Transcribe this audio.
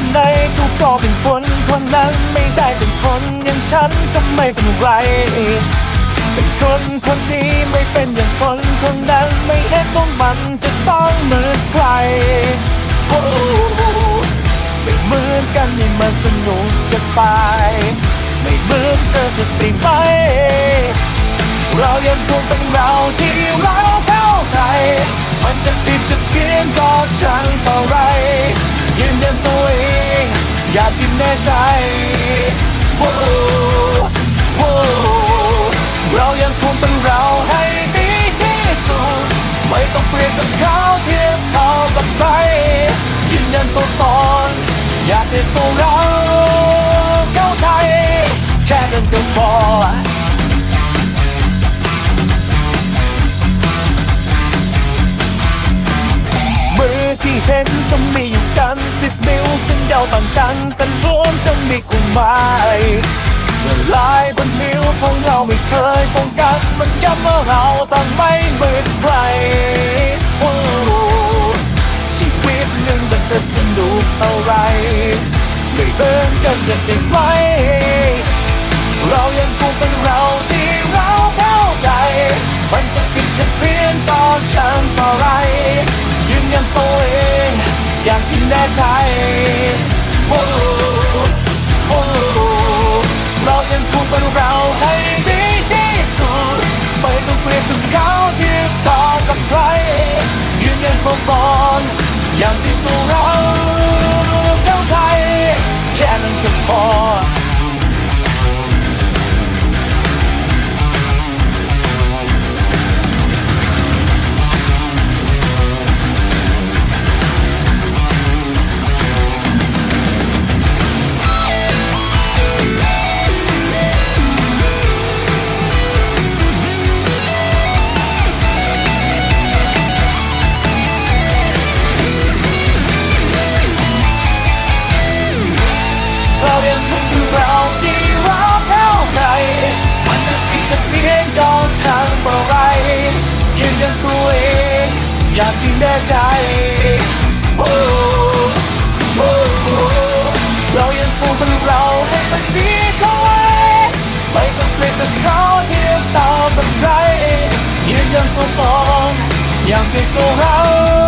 คนไหนทุกก็เป็นคนคนนั้นไม่ได้เป็นคนอย่างฉันก็ไม่เป็นไร เป็นคนคนนี้ไม่เป็นอย่างคนคนนั้นไม่เห็นว่ามันจะต้องเหมือนใครโอ้ไม่เหมือนกันนี่มันสนุกจะตายไม่เหมือนเธอจะติดไหมเรายังคงเป็นเราที่ ใจโว้โว้เรายังคงเป็นเราให้ดีที่สุด ไม่ต้องเปลี่ยนกับเขาเทียบเท่ากับใครยืนยันตัวตนอยากให้ตัวเราเข้าใจแค่นั้นก็พอมือที่เห็นก็มีอยู่กันสิบนิ้ว ซึ่งเดาต่างกันแต่รวมกันมีความหมายละลายบนนิ้วของเราไม่เคยป้องกันมันย้ำว่าเราต่างไม่เหมือนใครโอ้ชีวิตหนึ่งมันจะสนุกอะไร ไม่เบิ่นกันจะได้ไหมเร ไทย อยากที่แน่ใจโอ้โอ้เรายังปูเป็นเราให้มันดีเข้าไว้ ไม่ต้องเปลี่ยนเป็นเขาเทียบต่อกับใครยืนยันตัวตนอย่างที่ตัวเรา